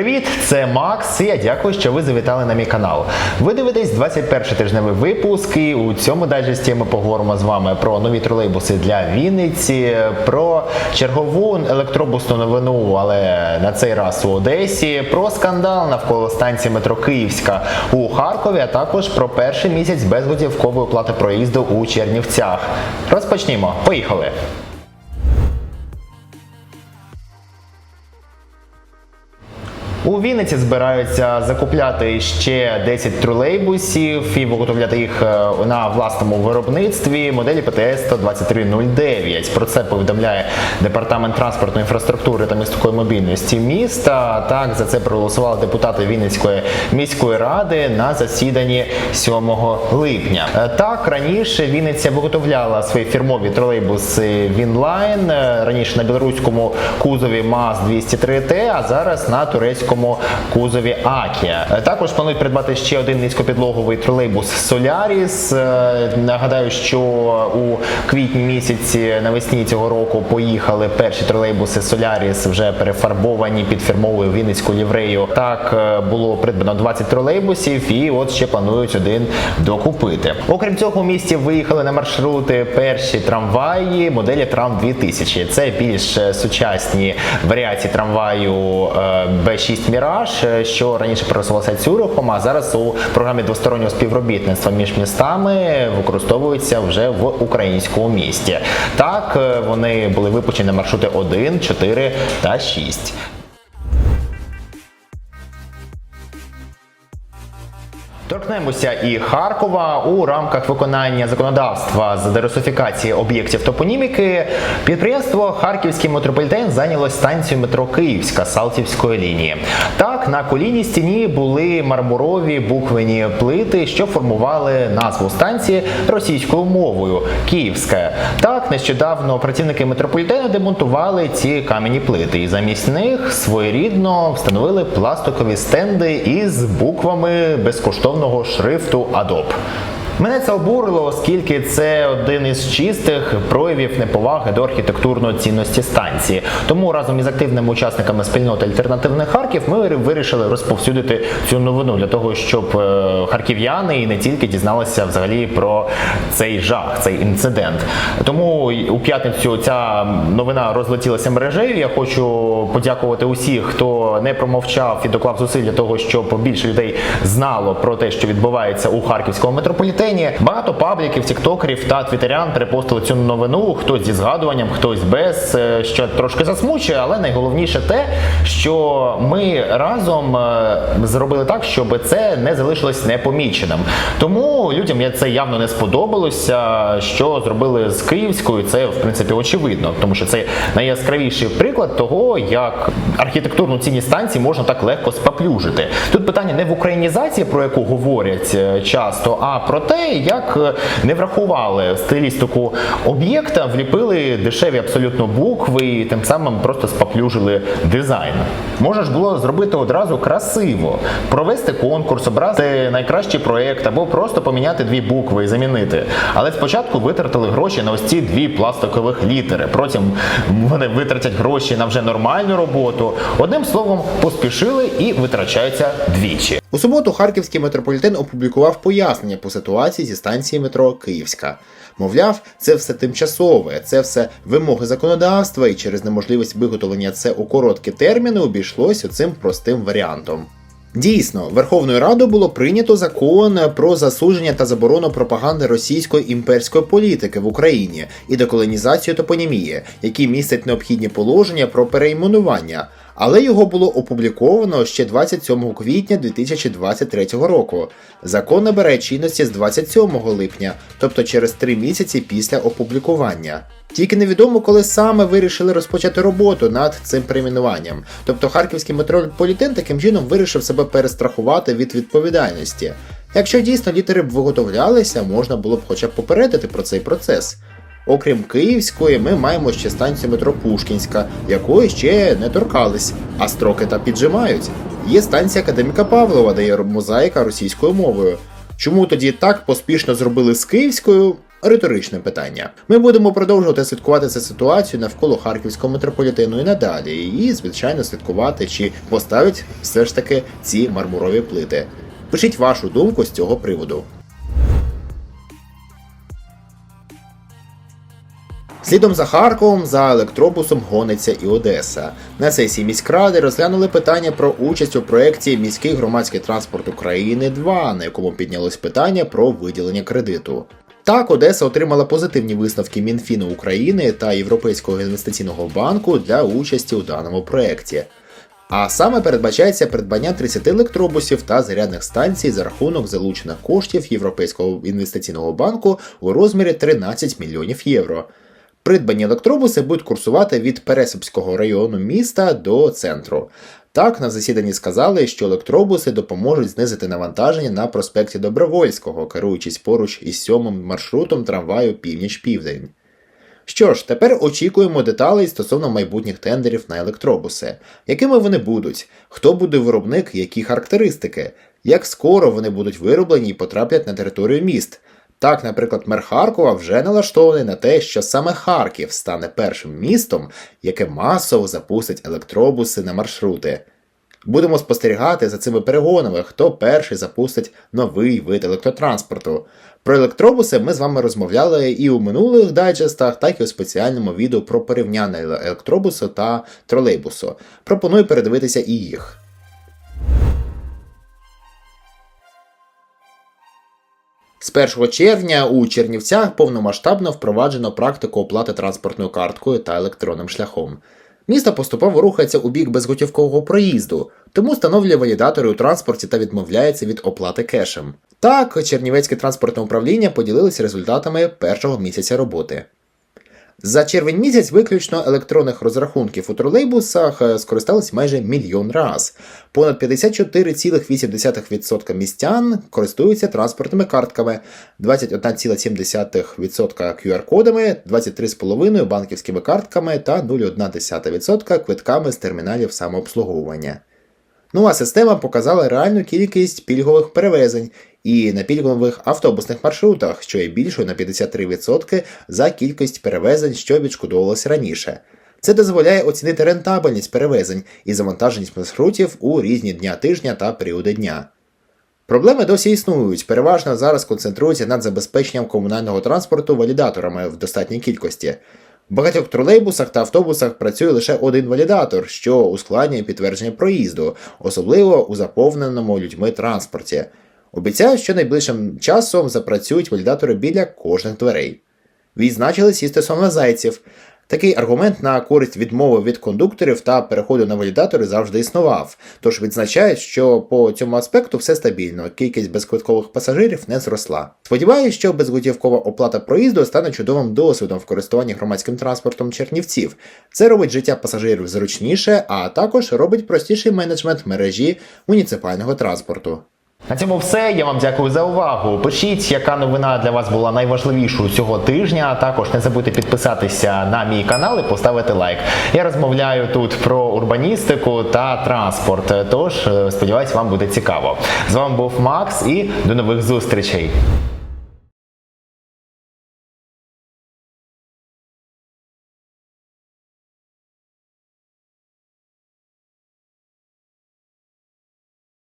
Привіт, це Макс. і Я дякую, що ви завітали на мій канал. Ви дивитесь 21 тижневий випуск. І у цьому дайджесті ми поговоримо з вами про нові тролейбуси для Вінниці, про чергову електробусну новину, але на цей раз у Одесі, про скандал навколо станції метро Київська у Харкові, а також про перший місяць безготівкової плати проїзду у Чернівцях. Розпочнімо. Поїхали. У Вінниці збираються закупляти ще 10 тролейбусів і виготовляти їх е, на власному виробництві моделі ПТС 12309. Про це повідомляє департамент транспортної інфраструктури та міської мобільності міста. Так за це проголосували депутати Вінницької міської ради на засіданні 7 липня. Е, Так раніше Вінниця виготовляла свої фірмові тролейбуси Вінлайн е, раніше на білоруському кузові МАЗ 203Т, а зараз на турецькому новому кузові Акія. Е, також планують придбати ще один низькопідлоговий тролейбус Соляріс. Е, нагадаю, що у квітні місяці навесні цього року поїхали перші тролейбуси Соляріс, вже перефарбовані під фірмовою Вінницьку єврею. Так е, було придбано 20 тролейбусів, і от ще планують один докупити. Окрім цього, у місті виїхали на маршрути перші трамваї, моделі Трам 2000. Це більш сучасні варіації трамваю Б6 можливість міраж, е, що раніше прорисувалася цюрихом, а зараз у програмі двостороннього співробітництва між містами використовується вже в українському місті. Так е, вони були випущені маршрути 1, 4 та 6. Торкнемося і Харкова у рамках виконання законодавства з дерусифікації об'єктів топоніміки. Підприємство Харківський метрополітен зайнялось станцією метро Київська Салтівської лінії. Так, на колійній стіні були мармурові буквені плити, що формували назву станції російською мовою Київська. Так, нещодавно працівники метрополітену демонтували ці кам'яні плити, і замість них своєрідно встановили пластикові стенди із буквами безкоштовного шрифту Adobe. Мене це обурило, оскільки це один із чистих проявів неповаги до архітектурної цінності станції. Тому разом із активними учасниками спільноти альтернативних Харків ми вирішили розповсюдити цю новину для того, щоб е, харків'яни і не тільки дізналися взагалі про цей жах, цей інцидент. Тому у п'ятницю ця новина розлетілася мережею. Я хочу подякувати усіх, хто не промовчав і доклав зусиль для того, щоб більше людей знало про те, що відбувається у харківському метрополітені. Багато пабліків, тіктокерів та твітерян перепостили цю новину. Хтось зі згадуванням, хтось без, е, що трошки засмучує, але найголовніше те, що ми разом е, зробили так, щоб це не залишилось непоміченим. Тому людям це явно не сподобалося. Що зробили з Київською, це в принципі очевидно, тому що це найяскравіший приклад того, як архітектурну цінність станції можна так легко спаплюжити. Тут питання не в українізації, про яку говорять е, часто, а про те, як е, не врахували стилістику об'єкта, вліпили дешеві абсолютно букви і тим самим просто спаплюжили дизайн. Можна ж було зробити одразу красиво, провести конкурс, обрати найкращий проект або просто поміняти дві букви і замінити. Але спочатку витратили гроші на ось ці дві пластикових літери. Потім вони витратять гроші на вже нормальну роботу. Одним словом, поспішили і витрачаються двічі. У суботу Харківський метрополітен опублікував пояснення по ситуації зі станції метро Київська. Мовляв, це все тимчасове, це все вимоги законодавства, і через неможливість виготовлення це у короткі терміни обійшлося цим простим варіантом. Дійсно, Верховною Радою було прийнято закон про засудження та заборону пропаганди російської імперської політики в Україні і деколонізацію топонімії, який містить необхідні положення про перейменування. Але його було опубліковано ще 27 квітня 2023 року. Закон набере чинності з 27 липня, тобто через три місяці після опублікування. Тільки невідомо, коли саме вирішили розпочати роботу над цим перейменуванням. Тобто харківський метрополітен таким чином вирішив себе перестрахувати від відповідальності. Якщо дійсно літери б виготовлялися, можна було б хоча б попередити про цей процес. Окрім Київської, ми маємо ще станцію метро Пушкінська, якої ще не торкались, а строки та піджимають. Є станція академіка Павлова, де є мозаїка російською мовою. Чому тоді так поспішно зробили з Київською, Риторичне питання. Ми будемо продовжувати слідкувати за ситуацією навколо харківського метрополітену і надалі, і, звичайно, слідкувати, чи поставить все ж таки ці мармурові плити. Пишіть вашу думку з цього приводу. Слідом за Харковом за електробусом гониться і Одеса. На сесії міськради розглянули питання про участь у проєкті Міський громадський транспорт України 2, на якому піднялось питання про виділення кредиту. Так, Одеса отримала позитивні висновки Мінфіну України та Європейського інвестиційного банку для участі у даному проєкті. А саме передбачається придбання 30 електробусів та зарядних станцій за рахунок залучених коштів Європейського інвестиційного банку у розмірі 13 мільйонів євро. Придбані електробуси будуть курсувати від Пересипського району міста до центру. Так, на засіданні сказали, що електробуси допоможуть знизити навантаження на проспекті Добровольського, керуючись поруч із сьомим маршрутом трамваю Північ-Південь. Що ж, тепер очікуємо деталей стосовно майбутніх тендерів на електробуси. Якими вони будуть? Хто буде виробник, які характеристики? Як скоро вони будуть вироблені і потраплять на територію міст? Так, наприклад, мер Харкова вже налаштований на те, що саме Харків стане першим містом, яке масово запустить електробуси на маршрути. Будемо спостерігати за цими перегонами, хто перший запустить новий вид електротранспорту. Про електробуси ми з вами розмовляли і у минулих дайджестах, так і у спеціальному відео про порівняння електробусу та тролейбусу. Пропоную передивитися і їх. З 1 червня у Чернівцях повномасштабно впроваджено практику оплати транспортною карткою та електронним шляхом. Місто поступово рухається у бік безготівкового проїзду, тому встановлює валідатори у транспорті та відмовляється від оплати кешем. Так, Чернівецьке транспортне управління поділилися результатами першого місяця роботи. За червень місяць виключно електронних розрахунків у тролейбусах е, скористались майже мільйон раз. Понад 54,8% містян користуються транспортними картками, 21,7% QR-кодами, 23,5% банківськими картками та 0,1% квитками з терміналів самообслуговування. Нова система показала реальну кількість пільгових перевезень і на пільгових автобусних маршрутах, що є більшою на 53% за кількість перевезень, що відшкодовувалося раніше. Це дозволяє оцінити рентабельність перевезень і завантаженість маршрутів у різні дня тижня та періоди дня. Проблеми досі існують. Переважно зараз концентруються над забезпеченням комунального транспорту валідаторами в достатній кількості. В багатьох тролейбусах та автобусах працює лише один валідатор, що ускладнює підтвердження проїзду, особливо у заповненому людьми транспорті. Обіцяють, що найближчим часом запрацюють валідатори біля кожних дверей. Відзначились і стосовно зайців. Такий аргумент на користь відмови від кондукторів та переходу на валідатори завжди існував, тож відзначають, що по цьому аспекту все стабільно, кількість безквиткових пасажирів не зросла. Сподіваюсь, що безготівкова оплата проїзду стане чудовим досвідом в користуванні громадським транспортом чернівців. Це робить життя пасажирів зручніше, а також робить простіший менеджмент мережі муніципального транспорту. На цьому все. Я вам дякую за увагу. Пишіть, яка новина для вас була найважливішою цього тижня. Також не забудьте підписатися на мій канал і поставити лайк. Я розмовляю тут про урбаністику та транспорт. Тож е, сподіваюсь, вам буде цікаво. З вами був Макс і до нових зустрічей.